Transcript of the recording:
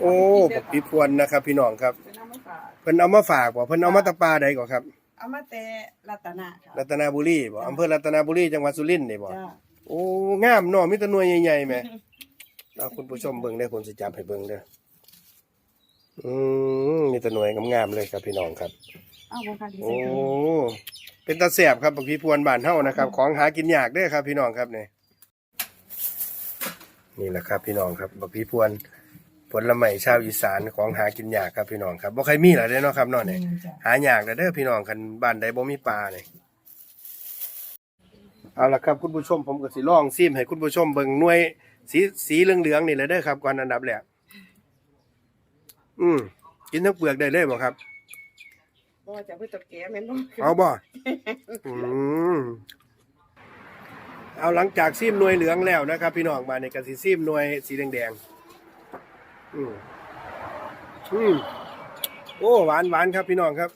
โอ้บักพี่พวนนะครับพี่น้องครับ เป็นเอามาฝากเพิ่นเอามาฝากบ่เพิ่นเอามาตะปาใดก่อครับ เอามาแต่รัตนะค่ะรัตนบุรีบ่อำเภอรัตนบุรีจังหวัดสุรินทร์นี่บ่จ้าโอ้งามเนาะมีแต่หน่วยใหญ่ๆแหมเอาคุณผู้ชมเบิ่งได้อผมสิจับให้เบิ่งเด้ออืมมีแต่หน่วยงามๆเลยครับพี่น้องครับ เอาบ่ค่ะที่โอ้ใส่ถุงเป็นตาแสบครับบักพี่พวนบ้านเฮานะครับ ของหากินยากเด้อครับ พี่น้องครับนี่นี่แหละครับ พี่น้องครับบักพี่พวน ผลไม้ชาวอีสานของหากินยากครับพี่น้องครับบ่ใครมีหรอเด้อเนาะครับเนาะนี่อืมจ้ะหายากแล้วเด้อพี่น้องคันบ้านใดบ่มีปลานี่เอาละครับคุณผู้ชมผมก็สิลองซิมให้คุณผู้ชมเบิ่งหน่วย สีสีเหลืองๆนี่แหละเด้อครับก่อนอันดับแรกอืมกินทั้งเปลือกได้เลยบ่ครับบ่จะไปตบแกแม่นบ่เอาบ่อืมเอาหลังจากซิมหน่วยเหลืองแล้วนะครับ พี่น้องมาในกันสิซิมหน่วยสีแดงๆ อืมอืมโอ้หวานหวานครับพี่น้องครับ